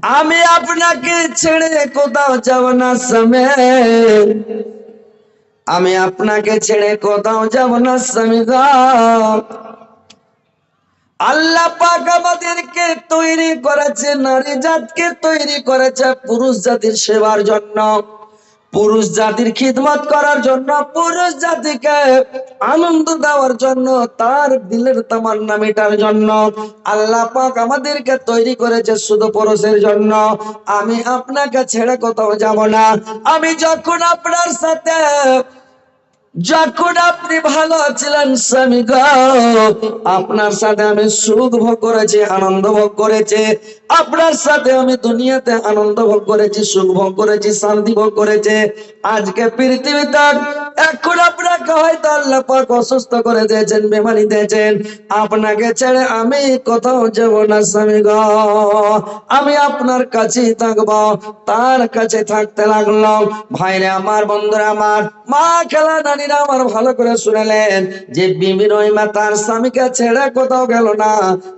আমি আপনাকে ছেড়ে কোথাও যাব না স্বামী। আমি আপনাকে ছেড়ে কোথাও যাব না স্বামী আল্লাহ পাক আমাদেরকে তৈরি করেছে নারী জাতকে তৈরি করেছে পুরুষ জাতির সেবার জন্য। পুরুষ জাতির খিদমত করার জন্য, পুরুষ জাতিকে আনন্দ দেওয়ার জন্য, তার দিলের তামান্না মেটার জন্য, আল্লাহ পাক আমাদেরকে তৈরি করেছে শুধু পুরুষের জন্য। আমি আপনাকে ছেড়ে কোথাও যাব না। আমি যখন আপনার সাথে, যখন আপনি ভালো ছিলেন স্বামী আপনার সাথে আমি সুখ ভোগ করেছি, আনন্দ ভোগ করেছি। আপনার সাথে আমি দুনিয়াতে আনন্দ ভোগ করেছি, সুখ ভোগ করেছি, শান্তি ভোগ করেছি। আজকে পৃথিবীতে এখন আপনাকে হয়তো আল্লাহ পাক অসুস্থ করে দিয়েছেন বেমারি দিয়েছেন। আপনাকে ছেড়ে আমি কোথাও যাব না, স্বামী গো। আমি আপনার কাছেই থাকব, তার কাছে থাকতে লাগলাম। ভাইরে আমার, বন্ধুরা আমার, মা খেলা নারীরা আমার ভালো করে শুনেলেন যে বিবি রহিমা তার স্বামীকে ছেড়ে কোথাও গেল না।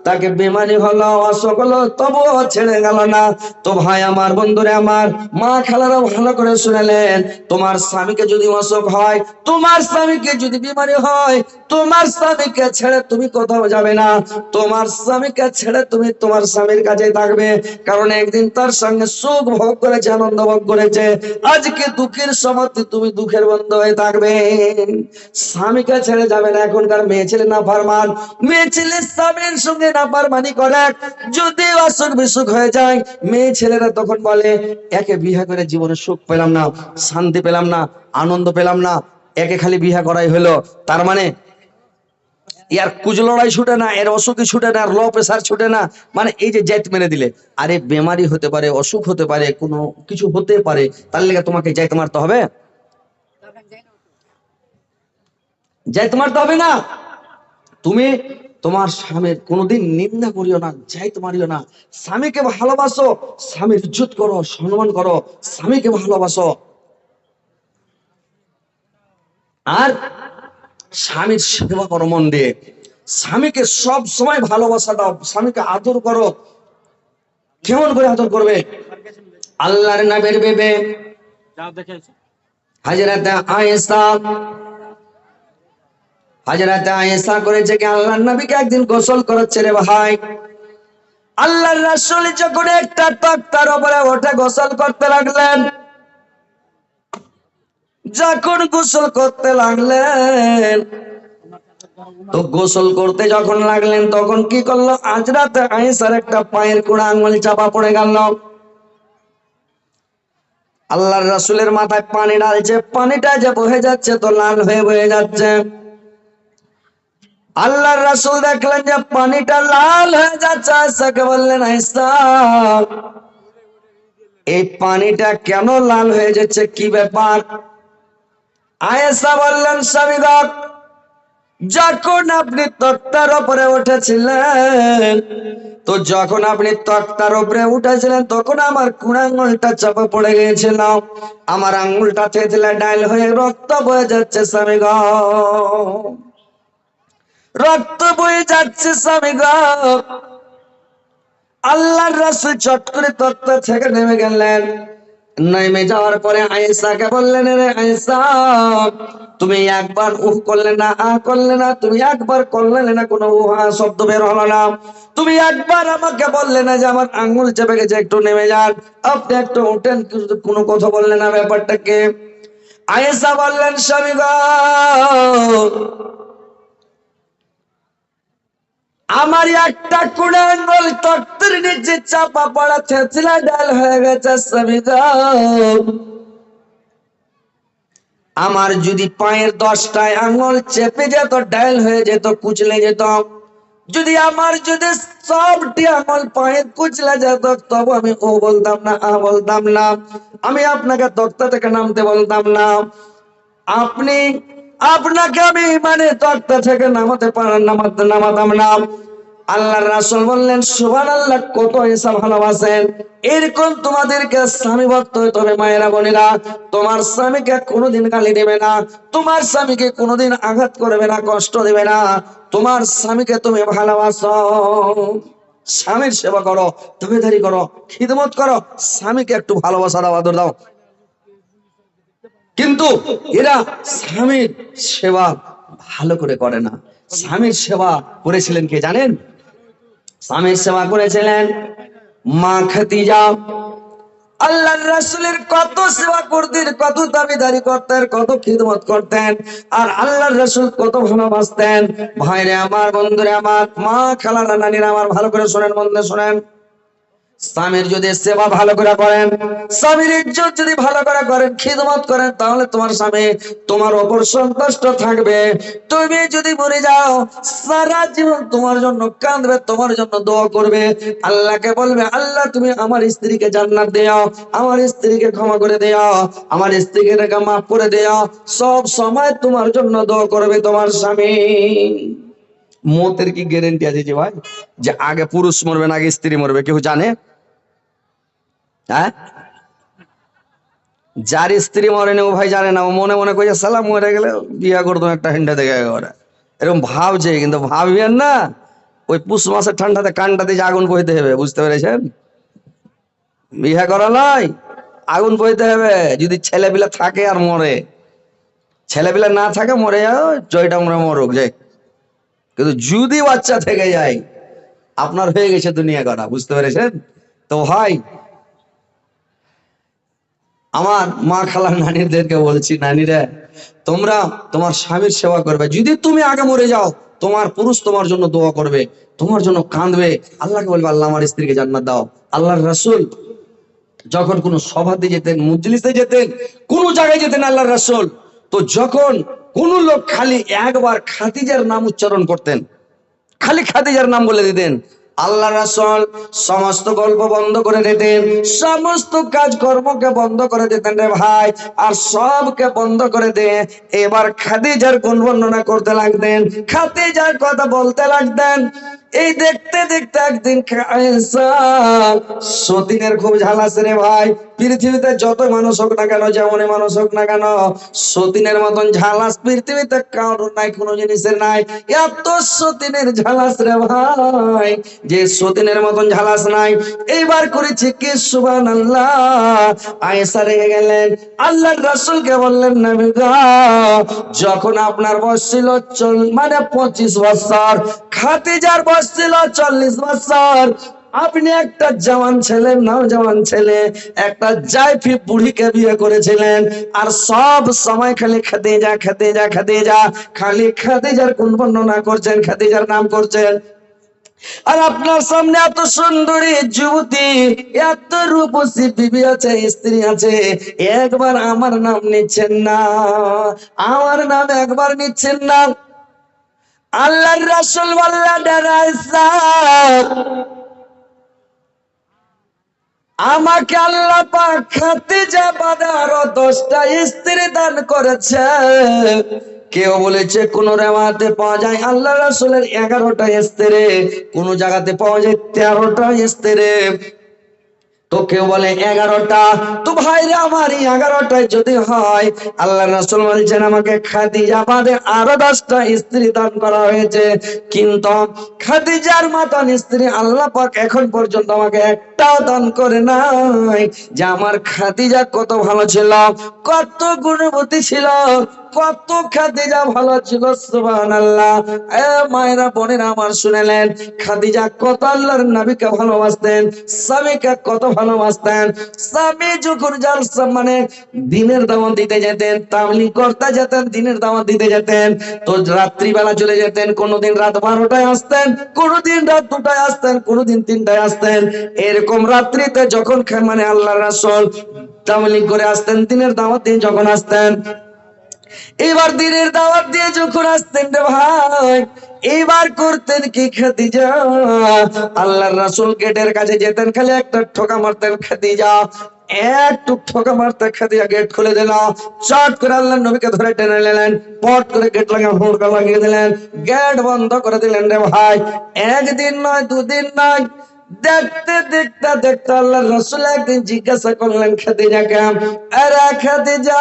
তাকে বেমারি হলো, অসুখ হলো তবুও ছেড়ে গেল না। তো ভাই আমার বন্ধুরা আমার, মা খেলারা ভালো করে শুনেলেন, তোমার স্বামীকে যদি অসুখ হয়, তোমার স্বামীকে যদি বিমারি হয়, তোমার স্বামীকে ছেড়ে তুমি কোথাও যাবে না। তোমার স্বামীকে ছেড়ে তুমি তোমার স্বামীর কাছে থাকবে, কারণ একদিন তার সঙ্গে সুখ ভোগ করেছে, আনন্দ ভোগ করেছে। আজকে দুঃখের সময় তুমি দুঃখের বন্ধ হয়ে থাকবে। স্বামীকে ছেড়ে যাবে না, এখনকার মেয়ে ছেলে না ফারমান মেয়ে ছেলে স্বামীর সঙ্গে না ফারমানি করে। যদি অসুখ বিসুখ হয়ে যায়, মেয়ে ছেলেরা তখন বলে, একে বিয়ে করে জীবনে সুখ পেলাম না, শান্তি পেলাম না, আনন্দ পেলাম না, একে খালি বিয়ে করাই হলো। তার মানে ইয়ার কুজলড়াই ছুটে না, এর অসুখই ছুটে না ল প্রেসার ছুটে না মানে এই যে জেট মেরে দিলে, আরে বেমারি হতে পারে, অসুখ হতে পারে, কোনো কিছু হতে পারে, তার লেগে তোমাকে যাইতে মারতে হবে? যাইতে মারতে হবে না। তুমি তোমার স্বামীর কোনোদিন নিন্দা করিও না যাইতে মারিও না। স্বামীকে ভালোবাসো স্বামীর ইজ্জত করো সম্মান করো স্বামীকে ভালোবাসো। আর স্বামীর সেবা করো মন দিয়ে। স্বামীকে সব সময় ভালোবাসা দাও স্বামীকে আদর করো। কেমন করে আদর করবে? আল্লাহর নামের বেবে হাজরাতে আয়েশা হাজরাতে আয়েশা করেছে কি আল্লাহর নবীকে একদিন গোসল করাচ্ছে রে ভাই। আল্লাহর রাসূল যখন একটা তক্তার উপরে ওঠে গোসল করতে লাগলেন। যখন গোসল করতে লাগলেন, তো গোসল করতে যখন লাগলেন, তখন কি করল? আজ রাতে আয়েশার একটা পায়ের কুড়া আঙুল চাপা পড়ে গেল। আল্লাহর রাসূলের মাথায় পানি ঢালছে, পানিটা যে বহে যাচ্ছে তো লাল হয়ে বয়ে যাচ্ছে। আল্লাহর রাসূল দেখলেন যে পানিটা লাল হয়ে যাচ্ছে আয়েশাকে বললেন আয়েশা এই পানিটা কেন লাল হয়ে যাচ্ছে কি ব্যাপার? আয়েশা বললেন স্বামী গো, যখন আপনি তক্তার উপরে উঠেছিলেন তো যখন আপনি তক্তার উপরে উঠেছিলেন তখন আমার কোন আঙুলটা চাপা পড়ে গিয়েছিল আমার আঙুলটা থেতলে ডাইল হয়ে রক্ত বয়ে যাচ্ছে স্বামী গো রক্ত বয়ে যাচ্ছে স্বামী আল্লাহর রাসূল চট করে তক্তা থেকে নেমে গেলেন। নেমে যাওয়ার পরে আয়েশাকে বললেন, রে আয়েশা, তুমি একবার উহ করলে না, আ করলে না, তুমি একবার করলে না, কোনো উহা শব্দ বের হলো না। তুমি একবার আমাকে বললে না যে আমার আঙ্গুল চেপে গেছে, একটু নেমে যান। আপনি একটু উঠেন কোনো কথা বললেন না ব্যাপারটাকে। আয়েসা বললেন, স্বামী আমার একটা কুড়ে আঙ্গুল তক্তের নিচে চাপা পড়া থেতলা ডাল হয়ে গেছে আমার যদি পায়ের দশটায় আঙ্গুল চেপে যেত, ডাল হয়ে যেত, কুচলে যেত। যদি আমার যদি সবটি আঙুল পায়ে কুচলে যেত, তবু আমি ও বলতাম না, আ বলতাম না। আমি আপনাকে তক্তা থেকে নামতে বলতাম না। আপনি আপনাকে আমি মানে তক্তা থেকে নামাতে পারেন নামাতে নামাতাম না। আল্লাহর রাসূল বললেন, সুবহানাল্লাহ, কত এসা ভালোবাসেন। এরকম তোমাদেরকে স্বামী ভক্ত হইতে হবে মায়েরা বোনেরা, তোমার স্বামীকে কোনোদিন গালি দেবে না, তোমার স্বামীকে কোনোদিন আঘাত করবে না, কষ্ট দেবে না। তোমার স্বামীকে তুমি ভালোবাসো। স্বামীর সেবা করো, তবেদারি করো, খিদমত করো, স্বামীকে একটু ভালোবাসা দাও আদর দাও কিন্তু এরা স্বামীর সেবা ভালো করে করে না। স্বামীর সেবা করেছিলেন কে জানেন? স্বামীর সেবা করেছিলেন মা খাদিজা। আল্লাহর রাসূলের কত সেবা করতেন কত দাবিদারি করতেন, কত খিদমত করতেন, আর আল্লাহর রাসূল কত ভালোবাসতেন। ভাইরে আমার, বন্ধুরে আমার, মা খালারা নানিরা আমার, ভালো করে শোনেন বন্ধু শুনেন। স্বামীর যদি সেবা ভালো করে করেন, স্বামীর ইজ্জত যদি ভালো করে করেন, খিদমত করেন, তাহলে তোমার স্বামী তোমার ওপর সন্তুষ্ট থাকবে। তুমি যদি মরে যাও, সারা জীবন তোমার জন্য কাঁদবে, তোমার জন্য দোয়া করবে। আল্লাহকে বলবে, আল্লাহ, তুমি আমার স্ত্রীকে জান্নাত দেও আমার স্ত্রীকে ক্ষমা করে দেও আমার স্ত্রীকে রেখা মাফ করে দেও সব সময় তোমার জন্য দোয়া করবে তোমার স্বামী। মতের কি গ্যারেন্টি আছে যে ভাই? যে আগে পুরুষ মরবে না, আগে স্ত্রী মরবে, কেউ জানে? হ্যাঁ? যার স্ত্রী মরেনি ও ভাই জানে না। ও মনে মনে কইছে সালাম মরে গেলে বিয়া করতো একটা হেন্ডা দেখে একেবারে এরকম ভাবছে, কিন্তু ভাববেন না। ওই পুষ মাসের ঠান্ডাতে কানটাতে যে আগুন বইতে হবে, বুঝতে পেরেছেন? বিয়া করা নয়, আগুন বইতে হবে। যদি ছেলেপিলা থাকে আর মরে, ছেলেপিলা না থাকে, মরে যাও, জয়টা মরে মরুক, যাই। কিন্তু যদি বাচ্চা থেকে যায়, আপনার হয়ে গেছে দুনিয়া করা বুঝতে পেরেছেন? তো ভাই আমার মা খালা নানিদেরকে বলছি, নানিরা, তোমরা তোমার স্বামীর সেবা করবে। যদি তুমি আগে মরে যাও, তোমার পুরুষ তোমার জন্য দোয়া করবে, তোমার জন্য কাঁদবে। আল্লাহকে বলবে, আল্লাহ আমার স্ত্রীকে জান্নাত দাও। আল্লাহর রাসূল যখন কোন সভাতে যেতেন, মজলিসে যেতেন, কোন জায়গায় যেতেন আল্লাহর রাসূল, তো যখন কোন লোক খালি একবার খাদিজার নাম উচ্চারণ করতেন, খালি খাদিজার নাম বলে দিতেন আল্লাহ রাসূল সমস্ত গল্প বন্ধ করে দিতেন, সমস্ত কাজ কর্মকে বন্ধ করে দিতেন রে ভাই, আর সবকে বন্ধ করে দিয়ে এবার খাদিজার গুণ বর্ণনা করতে লাগতেন খাদিজার কথা বলতে লাগতেন এই দেখতে দেখতে একদিন সতীনের খুব ঝালাস রে ভাই। পৃথিবীতে যত মানুষ হোক না কেন যেমন মানুষ হোক না কেন, সতীনের মতন ঝালাস পৃথিবীতে কারোর নাই, কোনো জিনিসের নাই। এত সতীনের ঝালাস রে ভাই। যে সতীনের মতন ঝালাস নাই। এইবার করেছে কে? সুবান আল্লাহ আয়েসা রেগে গেলেন। আল্লাহর রাসূলকে বললেন, নবী যখন আপনার বয়স ছিল মানে পঁচিশ বছর, খাতিজার বয়স ছিল চল্লিশ বছর, আপনি একটা জওয়ান ছেলে, নাও জওয়ান ছেলে, একটা জাইফি বুড়িকে বিয়ে করেছিলেন, আর সব সময় খালি খাদিজা খাদিজা খাদিজা, খালি খাদিজার কোন বর্ণনা করছেন, খাদিজার নাম করছেন। আর আপনার সামনে এত সুন্দরী যুবতী, এত রূপসী বিবি আছে, স্ত্রী আছে, একবার আমার নাম নিচ্ছেন না। আমার নাম একবার নিচ্ছেন না। আল্লাহর রাসূল ডরাইসা আমাকে আল্লাহ পাক খাদিজা বাদে আরও দশটা স্ত্রী দান করেছে। কেউ বলেছে, কোন রেওয়াতে পাওয়া যায় আল্লাহ রাসুলের এগারোটা স্ত্রী কোন জায়গাতে পাওয়া যায় তেরোটা স্ত্রী তো কেউ বলে এগারোটা। তো ভাইরে আমার এই এগারোটায় যদি হয়, আল্লাহ রাসূল বলছেন, আমাকে খাদিজা বাদে আরও দশটা স্ত্রী দান করা হয়েছে। কিন্তু খাদিজার মতন স্ত্রী আল্লাহ পাক এখন পর্যন্ত আমাকে একটাও দান করে নাই যে আমার খাদিজা কত ভালো ছিল, কত গুণবতী ছিল, কত খাদিজা ভালো ছিল, সুবহানাল্লাহ। এ মায়েরা, বোনেরা আমার শুনেলেন, খাদিজা কত আল্লাহর নবীকে ভালোবাসতেন, স্বামীকে কত ভালোবাসতেন। স্বামী যখন জালসা মানে দিনের দাওয়াত দিতে যেতেন তাবলিগ করতে যেতেন, দিনের দাওয়াত দিতে যেতেন, তো রাত্রিবেলা চলে যেতেন, কোনোদিন রাত বারোটায় আসতেন, কোনোদিন রাত দুটায় আসতেন, কোনোদিন তিনটায় আসতেন। এরকম রাত্রিতে যখন মানে আল্লাহ রাসূল তাবলিগ করে আসতেন, দিনের দাওয়াত দিয়ে যখন আসতেন, এবার দিনের দাওয়াত দিয়ে যখন আসতেন রে ভাই এবার করতেন কি খাদিজা? আল্লাহর রাসূল গেটের কাছে যেতেন, খালি একটা ঠোকা মারতেন, খাদিজা। একটু ঠোকা মারতে গেট খুলে নবীকে ধরে টেনে গেট লাগিয়ে দিলেন, গেট বন্ধ করে দিলেন রে ভাই। একদিন নয়, দুদিন নয় দেখতে দেখতে দেখতে আল্লাহ রসুল একদিন জিজ্ঞাসা করলেন খাদিজাকে আরে খাদিজা,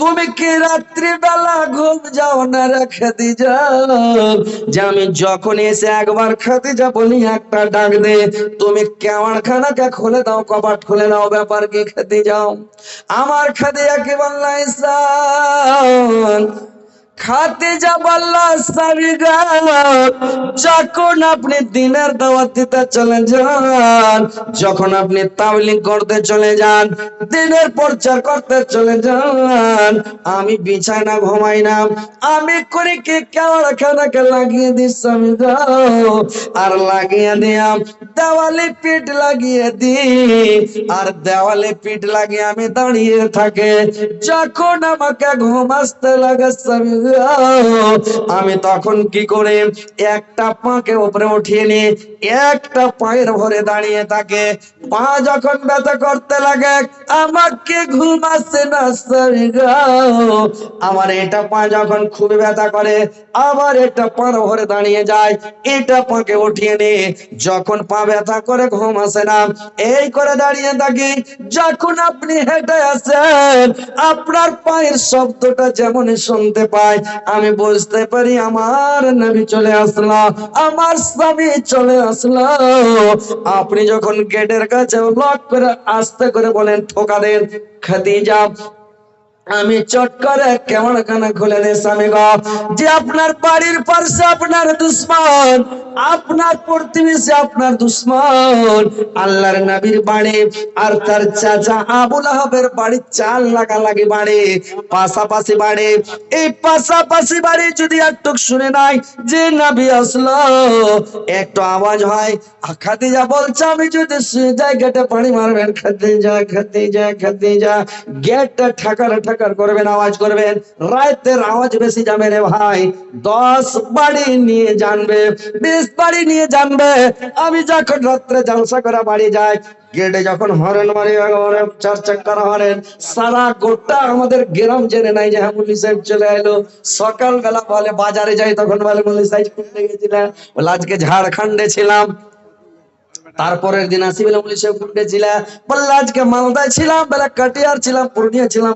তুমি কি রাত্রি বেলা ঘুম যাও না রে খাদিজা? যে আমি যখন এসে একবার খেতে খাদিজা বলি, একটা ডাক দে তুমি কেমন খানাকে খুলে দাও, কপাট খুলে দাও ব্যাপার কি খাদি যাও আমার খাদিজা কি বললা ইসান খাতে যখন আপনি দিনের দাওয়াত দিতে চলে যান যখন আপনি তাবলিগ করতে চলে যান দিনের প্রচার করতে চলে যান আমি বিছানা ঘুমাই না আমি করি কি কেমন খানাকে লাগিয়ে দিই স্বামী গো, আর লাগিয়ে দিয়াম দেওয়ালে পিঠ লাগিয়ে দি আর দেওয়ালে পিঠ লাগিয়ে আমি দাঁড়িয়ে থাকে যখন আমাকে ঘুম আসতে লাগে স্বামী আমি তখন কি করে একটা পাকে উপরে উঠিয়ে নি একটা পায়ের ভরে দাঁড়িয়ে থাকে পা যখন ব্যথা করতে লাগে, আমাকে ঘুম আসছে না আমার এটা পা যখন খুব ব্যথা করে, আবার এটা পার ভরে দাঁড়িয়ে যায়, এটা পাকে উঠিয়ে নি যখন পা ব্যথা করে ঘুম আসে না, এই করে দাঁড়িয়ে থাকি। যখন আপনি হেঁটে আসেন, আপনার পায়ের শব্দটা যেমন শুনতে পাই আমি বুঝতে পারি আমার নবী চলে আসলো, আমার স্বামী চলে আসলো। আপনি যখন গেটের কাছে লক করে আস্তে করে বলেন, ঠোকা দেন, খাদিজা আমি চট করে কেমন কানা খুলে দে স্বামী গো? যে আপনার বাড়ির পাশে আপনার দুশ্মন, আপনার প্রতিবেশী আপনার দুশ্মন, আল্লাহর নবীর বাড়ি আর তার চাচা আবুল আহাবের বাড়ি চাল লাগালাগি বাড়ি, পাশাপাশি বাড়ি। এই পাশাপাশি বাড়ি যদি একটু শুনে নাই, যে নবী আসলো, একটু আওয়াজ হয় খাতে যা বলছে, আমি যদি শুয়ে যাই গেটে পানি মারবেন, খাদিজা খাদিজা খাদিজা। গেটটা ঠাকার ঠাকার করবেন, আওয়াজ করবেন। রাতের আওয়াজ বেশি যাবে রে ভাই। দশ বাড়ি নিয়ে জানবে, বিশ বাড়ি নিয়ে জানবে। আমি যখন রাত্রে জালসা করে বাড়ি যাই, গেটে যখন হরেন মারি চার চাক্কার হরেন, সারা গোটা আমাদের গ্রাম জেনে নাই যে হ্যাঁ মুলি সাহেব চলে এলো সকালবেলা বলে, বাজারে যাই, তখন বলে মুলি সাহেব গেছিলাম আজকে ঝাড়খণ্ডে ছিলাম। তারপরের দিন আসি বলে পুলিশে উঠে ছিলাম বললে, আজকে মালদায় ছিলাম, বেলা কাটিয়ার ছিলাম, পুরুলিয়া ছিলাম,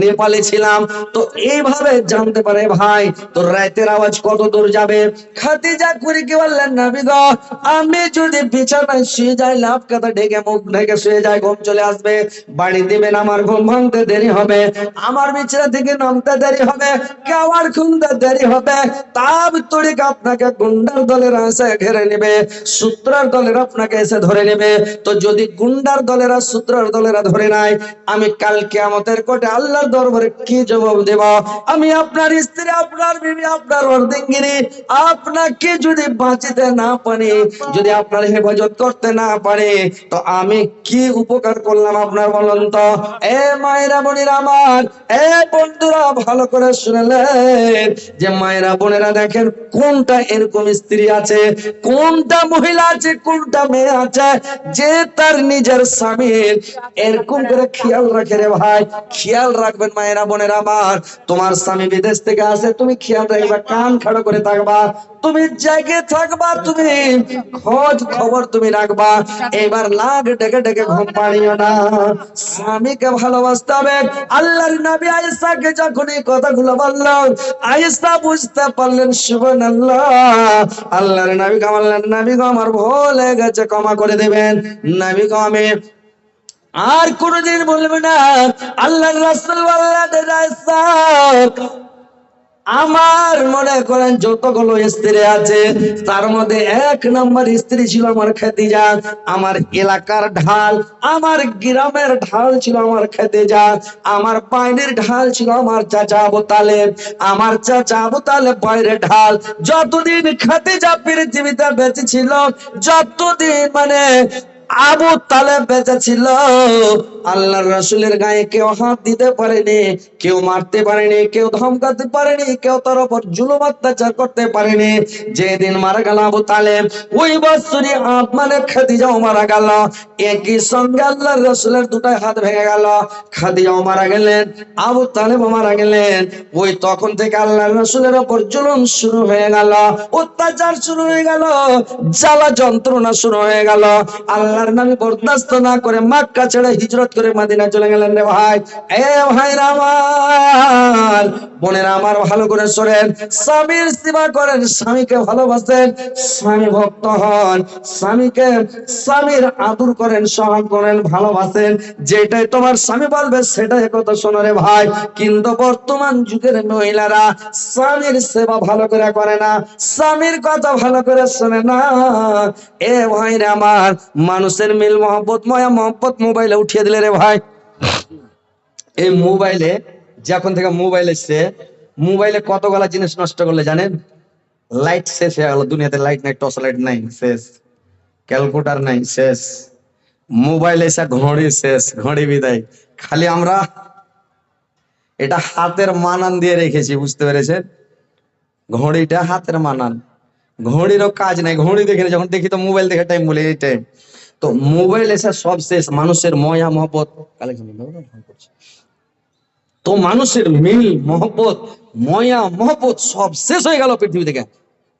নেপালে ছিলাম। তো এইভাবে জানতে পারে, ভাই তো রাতের আওয়াজ কত দূর যাবে? খাতিজা করে কি বললেন, নাবি গো, আমি যদি বিছানায় শুয়ে যাই, লাভ কথা ঢেকে মুখ ঢেকে শুয়ে যাই, ঘুম চলে আসবে। বাড়ি দিবেন, আমার ঘুম ভাঙতে দেরি হবে। আমার বিছানা থেকে নামতে দেরি হবে। কেওয়ার খুলতে দেরি হবে। তাব তড়িক আপনাকে গুন্ডার দলের আসে ঘেরে নেবে। সূত্রার দলের আপনাকে এসে ধরে নেবে। তো যদি গুন্ডার দলেরা সূত্রার দলেরা ধরে নাই আমি কালকে আমাদের কোটে আল্লাহর দরবারে কি জবাব দেব? আমি আপনার স্ত্রী, আপনার বিবি, আপনার অর্ধিঙ্গিনী, আপনাকে যদি বাঁচিতে না পারি, যদি আপনার হেফাজত করতে না পারে, তো আমি কি উপকার করলাম আপনার বলুন তো? এ মায়েরা, বোনেরা আমার, এ বন্ধুরা ভালো করে শুনলেন যে মায়েরা, বোনেরা দেখেন কোনটা এরকম স্ত্রী আছে, কোনটা মহিলা আছে, কোনটা মেয়ে আছে, যে তার নিজের স্বামীর। এরকম করে খেয়াল রাখে রে ভাই, খেয়াল রাখবেন মায়েরা, বোনেরা আমার। তোমার স্বামী বিদেশ থেকে আসে, তুমি খেয়াল রাখবা, কান খাড়া করে থাকবা। তুমি জেগে থাকবা, তুমি খোঁজ খবর তুমি রাখবা। এবার লাগ ডেকে ডেকে ঘুম পাড়িও না। স্বামীকে ভালোবাসতে হবে। আল্লাহর নবী আয়েশাকে যখন এই কথাগুলো বলল, আয়েশা বুঝতে পারলেন, সুবহানাল্লাহ, আল্লাহর নবী বললেন, নবী গো, আমার ভুল হয়ে গেছে, ক্ষমা করে দেবেন। নবী গো, আমি আর কোনদিন বলবে না। আল্লাহর রাসূল আয়েশা আমার মনে করেন যতগুলো স্ত্রী আছে, তার মধ্যে এক নম্বর স্ত্রী ছিল আমার খাদিজা, আমার এলাকার ঢাল, আমার গ্রামের ঢাল ছিল আমার খাদিজা, আমার বাইরের ঢাল ছিল আমার চাচা আবু তালেব, আমার চাচা আবু তালেব ঢাল যতদিন খাদিজা পৃথিবীতে বেঁচে ছিল, যতদিন মানে আবু তালেব বেঁচে ছিল আল্লাহর রাসূলের গায়ে কেউ হাত দিতে পারেনি, কেউ মারতে পারেনি, কেউ ধমকাতে পারেনি, কেউ তার উপর জুলুম অত্যাচার করতে পারেনি। যেদিন মারা গেল আবু তালেব, ওই বছরই মানে খাদিজাও মারা গেল। একই সঙ্গে আল্লাহর রাসূলের দুটাই হাত ভেঙে গেল। খাদিজাও মারা গেলেন, আবু তালেবও মারা গেলেন। ওই তখন থেকে আল্লাহর রাসূলের উপর জুলুম শুরু হয়ে গেল, অত্যাচার শুরু হয়ে গেল, জ্বালা যন্ত্রণা শুরু হয়ে গেল। আল্লাহর নামে বরদাস্ত না করে মক্কা ছেড়ে হিজরত করে মাদিনা চলে গেলেন রে ভাই। এ ভাই আমার, বোনেরা আমার, ভালো করে শোনেন। স্বামীর সেবা করেন, স্বামীকে ভালোবাসেন, স্বামী ভক্ত হন। স্বামীকে স্বামীর আদর করেন সহন করেন, ভালোবাসেন। যেটাই তোমার স্বামী বলবে, সেটাই কথা শোনো রে ভাই। কিন্তু বর্তমান যুগের মহিলারা স্বামীর সেবা ভালো করে করে না, স্বামীর কথা ভালো করে শোনে না। এ ভাই আমার মানুষের মিল মহব্বত, ময়া মহব্বত মোবাইলে উঠিয়ে দিলে রে ভাই। এই মোবাইলে যখন থেকে মোবাইল এসছে, মোবাইলে কতগুলা জিনিস নষ্ট করলে জানেন? লাইট শেষ হয়ে গেল, দুনিয়াতে লাইট নাই টর্চ লাইট নাই, শেষ। ক্যালকুলেটার নাই, শেষ। মোবাইল এসে ঘড়ি শেষ, ঘড়ি বিদায়। খালি আমরা এটা হাতের মানান দিয়ে রেখেছি, বুঝতে পেরেছেন? ঘড়িটা হাতের মানান। ঘড়িরও কাজ নাই, ঘড়ি দেখে যখন দেখি তো মোবাইল দেখে টাইম বলে, এই টাইম তো মোবাইল এসে সব শেষ, মানুষের ময়া মহব্বত তো মানুষের মিল, মহব্বত, ময়া মহব্বত সব শেষ হয়ে গেল পৃথিবী থেকে।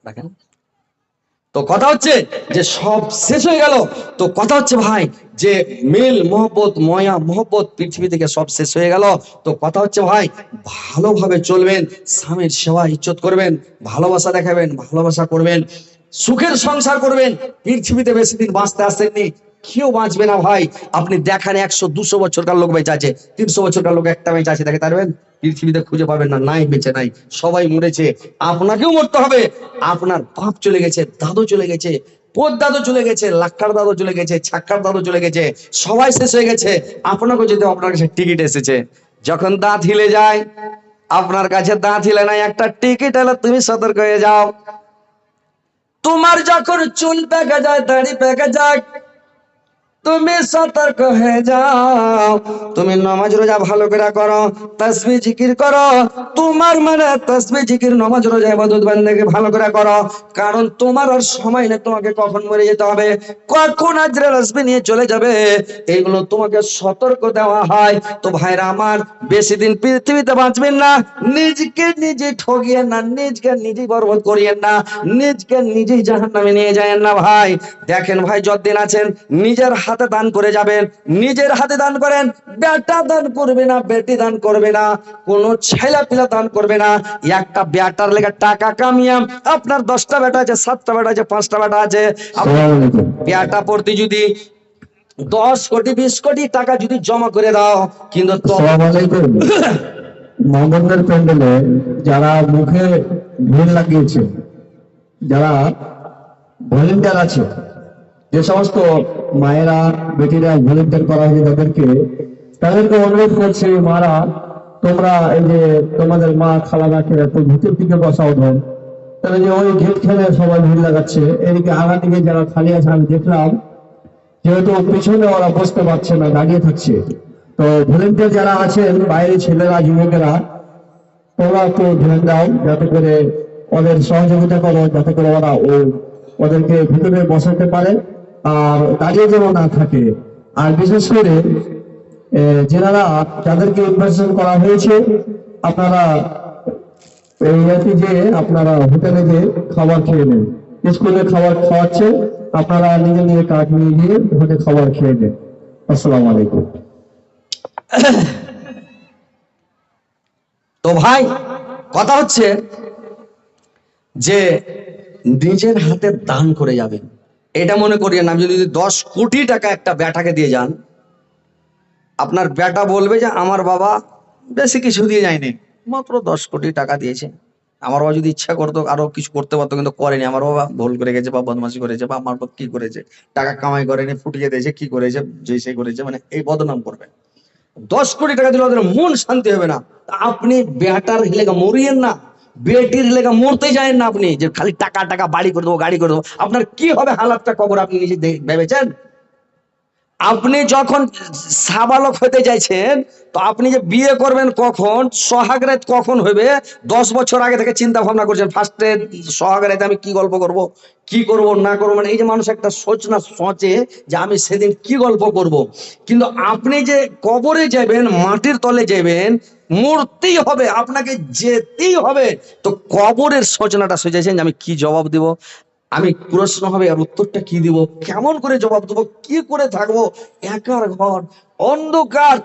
দেখেন। তো কথা হচ্ছে যে সব শেষ হয়ে গেল। তো কথা হচ্ছে ভাই যে মিল, মহব্বত, ময়া মহব্বত পৃথিবী থেকে সব শেষ হয়ে গেল। তো কথা হচ্ছে ভাই ভালোভাবে চলবেন, স্বামীর সেবা ইজ্জত করবেন, ভালোবাসা দেখাবেন, ভালোবাসা করবেন। সুখের সংসার করবেন, পৃথিবীতে বেশি দিন বাঁচতে আসেননি। কেউ বাঁচবে না ভাই। আপনি দেখান একশো, দুশো বছরকার লোক বেঁচে আছে, তিনশো বছরকার লোক একটা বেঁচে আছে, দেখে পারবেন পৃথিবীতে খুঁজে পাবেন না, নাই, বেঁচে নাই। সবাই মরেছে। আপনাকেও মরতে হবে। আপনার বাপ চলে গেছে, দাদু চলে গেছে, পোত দাদু চলে গেছে, লাক্কার দাদু চলে গেছে, ছাক্কার দাদু চলে গেছে, সবাই শেষ হয়ে গেছে। আপনাকেও যদি আপনার কাছে টিকিট এসেছে। যখন দাঁত হিলে যায়, আপনার কাছে দাঁত হিলে নাই, একটা টিকিট এলে তুমি সতর্ক হয়ে যাও। তোমার যখন চুল পেকে যায় দাড়ি পেকে যায় তুমি সতর্ক হয়ে যাও। তুমি নামাজ রোজা ভালো করে করো, তসবি, জিকির করো। তোমার মানে তসবি, জিকির, নামাজ, রোজা, ইবাদত বান্দাকে ভালো করে করো। কারণ তোমার আর সময় নেই, তোমাকে কখন মরে যেতে হবে, কখন আজরে তসবি নিয়ে চলে যাবে। এগুলো তোমাকে সতর্ক দেওয়া হয়। তো ভাইরা আমার, বেশি দিন পৃথিবীতে বাঁচবেন না। নিজকে নিজে ঠগিয়েন না, নিজকে নিজেই বরবাদ করিয়েন না, নিজকে নিজেই জাহান্নামে নিয়ে যায়েন না ভাই। দেখেন ভাই, যতদিন আছেন, নিজের হাতে দান করে যাবেন নিজের হাতে দান করেন বেটা দান করবে না বেটি দান করবে না কোন ছেলে পিলা দান করবে না। একটা বেটার লেগে টাকা কামিয়াম আপনার দশটা বেটা আছে সাতটা বেটা আছে পাঁচটা বেটা আছে। বেটা প্রতি যদি দশ কোটি বিশ কোটি টাকা যদি জমা করে দাও কিন্তু মোহাম্মদের প্যান্ডেলে যারা মুখে ভিড় লাগিয়েছে যারা ভলেন্টিয়ার আছে যে সমস্ত মায়েরা, বেটিরা ভলেন্টিয়ার করা হয়েছে তাদেরকে তাদেরকে অনুরোধ করছি, মারা, তোমরা এই যে তোমাদের মা খালা রাখে একটু ভিতর দিকে বসাও ধর। তাহলে যে ওই গেট খেলে সবাই ভিড় লাগাচ্ছে। এদিকে আগা দিকে যারা খালি আছে, আমি দেখলাম, যেহেতু পিছনে ওরা বসতে পারছে না, দাঁড়িয়ে থাকছে। তো ভলেন্টিয়ার যারা আছেন বাইরে ছেলেরা, যুবকেরা, তোমরা একটু ধ্যান দাও যাতে করে ওদের সহযোগিতা করো, যাতে করে ওরা ও ওদেরকে ভিতরে বসাতে পারে। আর দাঁড়িয়ে যেন না থাকে। আর বিশেষ করে যেনারা যাদেরকে ইনভাইটেশন করা হয়েছে, আপনারা ইয়াতে যে আপনারা হোটেলে যে খাবার খেয়ে নেন। স্কুলে খাবার খাওয়াচ্ছে, আপনারা নিজে নিজে কাজ নিয়ে গিয়ে হোটেলে খাবার খেয়ে নেন। আসসালামু আলাইকুম। তো ভাই, কথা হচ্ছে যে নিজের হাতে দান করে যাবেন। এটা মনে করিয়েন আমি যদি দশ কোটি টাকা একটা ব্যাটাকে দিয়ে যান, আপনার ব্যাটা বলবে যে, আমার বাবা বেশি কিছু দিয়ে যায়নি, মাত্র দশ কোটি টাকা দিয়েছে। আমার বাবা যদি ইচ্ছা করতো, আরও কিছু করতে পারতো, কিন্তু করেনি। আমার বাবা ভুল করে গেছে বা বদমাশি করেছে বা আমার বাবা কি করেছে, টাকা কামাই করেনি, ফুটিয়ে দিয়েছে, কি করেছে, যে সে করেছে মানে এই বদনাম করবে। দশ কোটি টাকা দিলে ওদের মন শান্তি হবে না। আপনি বেটার লেগা মরিয়েন না। বেটির লেগা মরতে যায় না আপনি। যে খালি টাকা টাকা, বাড়ি করে দেবো, গাড়ি করে দেবো। আপনার কি হবে হালাতটা খবর আপনি নিজে ভেবেছেন? আপনি যখন সাবালক হতে চাইছেন তো আপনি যে বিয়ে করবেন কখন সোহাগরাত কখন হবে দশ বছর আগে থেকে চিন্তা ভাবনা করছেন ফার্স্টে সোহাগরাতে আমি কি গল্প করব, কি করব, না করব মানে এই যে মানুষ একটা সোচ না সোচে যে আমি সেদিন কি গল্প করব। কিন্তু আপনি যে কবরে যাবেন মাটির তলে যাবেন মরতেই হবে, আপনাকে যেতেই হবে, তো কবরের সচনাটা সোচেছেন যে আমি কি জবাব দিব? আমি প্রশ্ন হবে, আর উত্তরটা কি দিব? কেমন করে জবাব দেবো? কি করে থাকব? একার ঘর, অন্ধকার,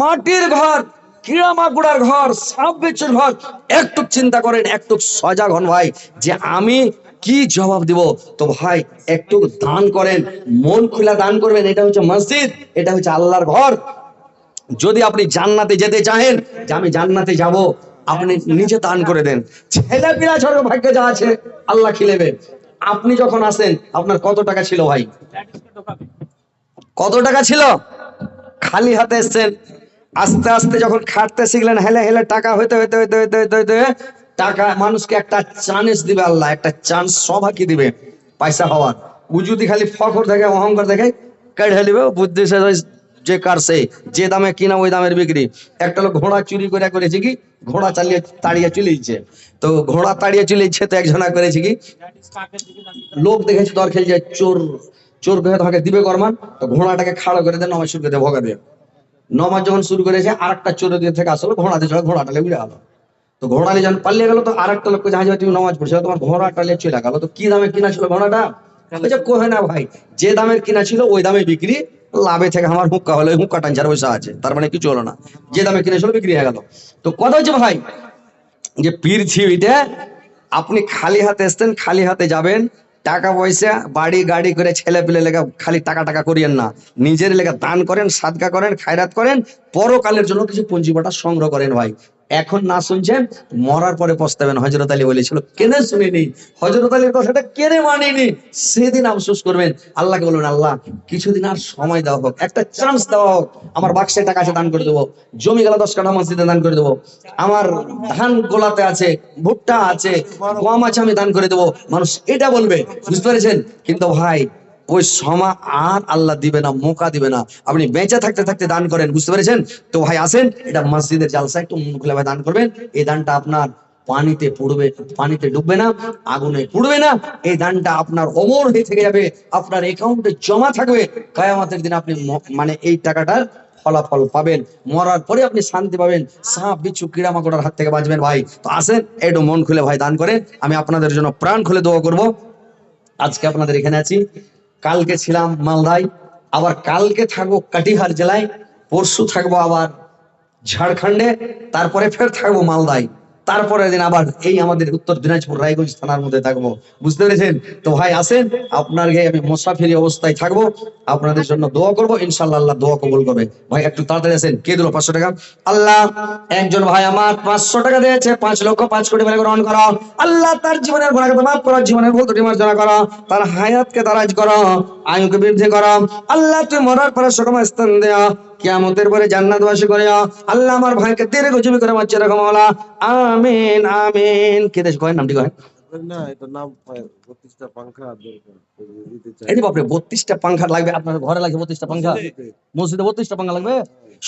মাটির ঘর কিড়ামাকুড়ার ঘর সাপ বিচ্ছুর ঘর। একটু চিন্তা করেন একটু সজাগ হন ভাই, যে আমি কি জবাব দিব? তো ভাই একটু দান করেন, মন খোলা দান করবেন। এটা হচ্ছে মসজিদ, এটা হচ্ছে আল্লাহর ঘর। যদি আপনি জান্নাতে যেতে চাহেন, যে আমি জান্নাতে যাব, আপনি নিজে দান করে দেন। ছেলে পিলা ছোট ভাগ্যে যা আছে, আল্লাহ খিলেবে। আপনি যখন আসেন, আপনার কত টাকা ছিল ভাই? কত টাকা ছিল? খালি হাতে এসছেন। আস্তে আস্তে যখন খাটতে শিখলেন, হেলে হেলে টাকা হইতে হইতে হইতে হইতে হইতে হইতে, টাকা মানুষকে একটা চান্স দিবে আল্লাহ, একটা চান্স সবাইকে দিবে পয়সা হওয়ার। যদি খালি ফখর দেখে, অহংকার দেখে কেড়ে নিবে, বুদ্ধি যে কার সে, যে দামে কিনা ওই দামের বিক্রি। একটা লোক ঘোড়া চুরি করে করেছে কি? ঘোড়া চালিয়ে, তাড়িয়ে চলে চলেছে তো ঘোড়া তাড়িয়ে চলেছে তো একজনা করেছে কি? লোক দেখেছে দর খেলছে, চোর চোর কহে তোমাকে দিবে করমান। তো ঘোড়াটাকে খাড়া করে দেয় নমাজ শুরু করে দেয় ভগা দিয়ে নমাজ যখন শুরু করেছে আর একটা চোর দিয়ে থেকে আসলো ঘোড়া দিয়ে ঘোড়াটা লেগে গেল তো ঘোড়া নিয়ে যখন পালিয়ে গেল, তো আর একটা লোককে জাহাজ তুমি নমাজ পড়ছো তোমার ঘোড়াটা নিয়ে চলে গেল। তো কি দামে কিনা ছিল ঘোড়াটা? না ভাই? যে দামের কিনা ছিল, ওই দামে বিক্রি, লাভে থেকে আমার হুক্কা হলো হুক্কা টানচার পয়সা আছে, তার মানে কিছু হলো না। যে দামে কিনে ছিল, বিক্রি হয়ে গেল। তো কথা হচ্ছে ভাই, যে পৃথিবীতে আপনি খালি হাতে এসছেন, খালি হাতে যাবেন, টাকা পয়সা, বাড়ি, গাড়ি করে ছেলে পেলে লেগে খালি টাকা টাকা করিয়েন না। নিজের লেগে দান করেন সাদকা করেন, খায়রাত করেন, পরকালের জন্য কিছু পুঁজিবাটা সংগ্রহ করেন ভাই। এখন না শুনছেন, মরার পরে পস্তাবেন হজরত আলী বলেছিল, কেনে শুনিনি? হজরত আলীর কথাটা কেনে মানিনি? সেদিন আফসোস করবেন, আল্লাহকে বলবেন, আল্লাহ, কিছুদিন আর সময় দেওয়া হোক, একটা চান্স দেওয়া হোক। আমার বাক্সে টাকা আছে, দান করে দেবো। জমি গেলা দশ কাঠা মসজিদে দান করে দেবো। আমার ধান গোলাতে আছে, ভুট্টা আছে, গম আছে, আমি দান করে দেবো। মানুষ এটা বলবে, বুঝতে পেরেছেন? কিন্তু ভাই ওই সমা আর আল্লাহ দিবে না, মোকা দিবে না। আপনি বেঁচে থাকতে থাকতে দান করেন, বুঝতে পেরেছেন? তো ভাই আসেন, এটা মসজিদের জালসা, একটু মন খুলে ভাই দান করবেন। এই দানটা আপনার পানিতে পড়বে, পানিতে ডুববে না, আগুনে পুড়বে না। এই দানটা আপনার অমর হয়ে থেকে যাবে, আপনার অ্যাকাউন্টে জমা থাকবে। কায়ামাতের দিন আপনি মানে এই টাকাটার ফলাফল পাবেন। মরার পরে আপনি শান্তি পাবেন। সাপ, বিচ্ছু, কিড়া মাকড়ার হাত থেকে বাঁচবেন ভাই। তো আসেন, একটু মন খুলে ভাই দান করেন। আমি আপনাদের জন্য প্রাণ খুলে দোয়া করব। আজকে আপনাদের এখানে আছি। কালকে ছিলাম মালদায়, আবার কালকে থাকব কাটিহার জেলায়, পরশু থাকব আবার ঝাড়খণ্ডে, তারপরে ফের থাকব মালদায়। তারপরের দিন আবার এই আমাদের উত্তর দিনাজপুর, রায়গঞ্জ থানার মধ্যে থাকব। বুঝতে পেরেছেন? তো ভাই আসেন আপনার গায়ে আমি মোসাফিরি অবস্থায় থাকব। আপনাদের জন্য দোয়া করব। ইনশাল্লাহ আল্লাহ দোয়া কবুল করবে। ভাই, একটু তাড়াতাড়ি আসেন কে দিল পাঁচশো টাকা? আল্লাহ, একজন ভাই আমার পাঁচশো টাকা দিয়েছে। পাঁচ লক্ষ পাঁচ কোটি বলে গ্রহণ করো। আল্লাহ তার জীবনের গুণাকে মাফ করো, জীবনের ভুল ত্রুটি মার্জনা করো। তার হায়াতকে দারাজ করো। আয়ুকে বৃদ্ধি করো। আল্লাহ, তুই মরার পরে সুগম স্থান দেয়া কিয়ামতের পরে জান্নাতবাসী করে আল্লাহ আমার ভাইকে দীর্ঘ জীবী করে বাচ্চা রাখো মাওলা। আমিন আমিন। কে দেশ কয়? নামটি কয়? বত্রিশটা লাগবে? আপনার ঘরে লাগবে বত্রিশটা মসজিদে। বত্রিশটা পাংখা লাগবে?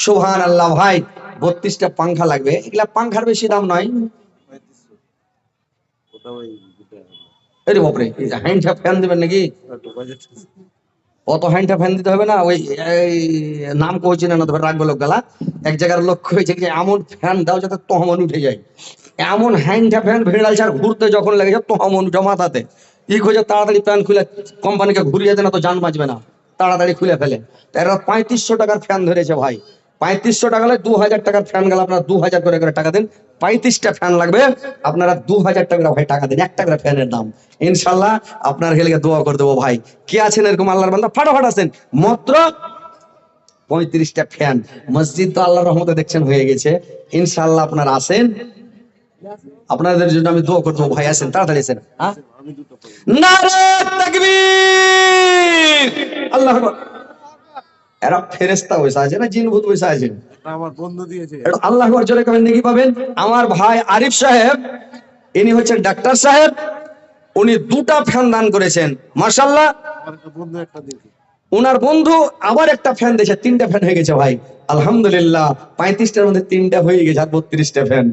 সুহান আল্লাহ ভাই বত্রিশটা পাংখা লাগবে। এগুলা পাংখার বেশি দাম নয়। বাপরে হ্যান্ডটা ফ্যান দিবেন নাকি? অত হ্যান্ডটা ফ্যান দিতে হবে না, ওই নাম কইছি না তবে রাখবে লোক গেলা। এক জায়গার লক্ষ্য হয়েছে যে এমন ফ্যান দাও যাতে তহমন উঠে যায়। এমন হ্যান্ডটা ফ্যান ভিড়ালছে আর ঘুরতে যখন লেগেছে তহমন মাথাতে। ই খোঁজে তাড়াতাড়ি প্যান খুলে কোম্পানিকে ঘুরিয়ে দেয় না তো জান বাঁচবে না। তাড়াতাড়ি খুলে ফেলে। এরা পঁয়ত্রিশশো টাকার ফ্যান ধরেছে ভাই। পঁয়ত্রিশশো টাকা হলে দু হাজার টাকার ফ্যান গেলে, আপনারা দু হাজার করে করে টাকা দিন। পঁয়ত্রিশটা ফ্যান লাগবে, আপনারা দু হাজার টাকা ভাই টাকা দিন, একটা করে ফ্যানের দাম। ইনশাল্লাহ আপনার হেলিকে দোয়া করে দেবো ভাই। কে আছেন এরকম আল্লাহর বান্দা? ফাটাফাট আছেন। মাত্র পঁয়ত্রিশটা ফ্যান মসজিদ তো আল্লাহর রহমতে দেখছেন, হয়ে গেছে। ইনশাল্লাহ আপনারা আসেন আপনাদের জন্য আমি দোয়া করতে ভাই আসেন তাড়াতাড়ি আসেন আল্লাহ। এরা ফেরেস্তা বসে আছে না জিনভূত বসে আছে আমার বন্ধু দিয়েছে। আল্লাহ জোরে নাকি পাবেন। আমার ভাই আরিফ সাহেব ইনি হচ্ছেন ডাক্তার সাহেব উনি দুটা ফ্যান দান করেছেন মাশাল্লাহ আমার বন্ধু ওনার বন্ধু আবার একটা ফ্যান দিয়েছে তিনটা ফ্যান হয়ে গেছে ভাই। আলহামদুলিল্লাহ পঁয়ত্রিশটার মধ্যে তিনটা হয়ে গেছে আর বত্রিশটা ফ্যান।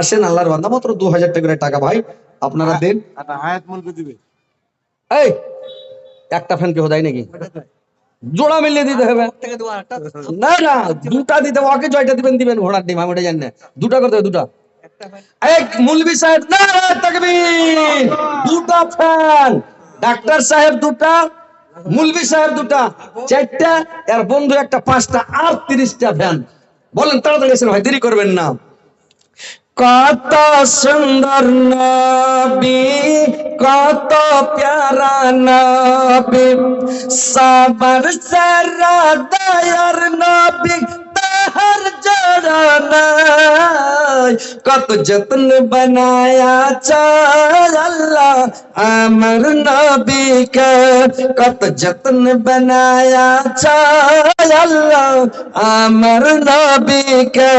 আসেন আল্লাহর বান্দা মাত্র দু হাজার টাকা করে টাকা ভাই আপনারা দেন। মনকে দিবে। এই একটা ফ্যান কেউ দেয় নাকি? জোড়া মিলিয়ে দিতে হবে। না না, দুটা দিতে ওকে জয়টা দিবেন দিবেন ঘোড়ার ডিম, আমি ওটা জানি না। দুটা করতে হবে, দুটা। এক মুলবি সাহেব, না তাকবীর দুটা ফ্যান। ডাক্তার সাহেব দুটা, মুলবি সাহেব দুটা, চারটা আর বন্ধু একটা পাঁচটা, আর তিরিশটা ফ্যান। বলেন, তাড়াতাড়ি এসে ভাই, দেরি করবেন না। কত সুন্দর নবী কত প্যারা নবী। সবার সারা দয়ার নবী তাহার জড়া নাই কত যত্ন বানায়া চাল আল্লাহ আমার নবীকে কত যত্ন বানায়া চাল আল্লাহ আমার নবীকে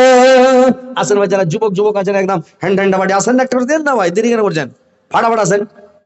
আসেন ভাই যারা যুবক যুবক আছেন একদম হ্যান্ড হ্যান্ড বাড়ি আসেন না একটা দেন না ভাই দেরি কেন করছেন ফাটাফাট আসেন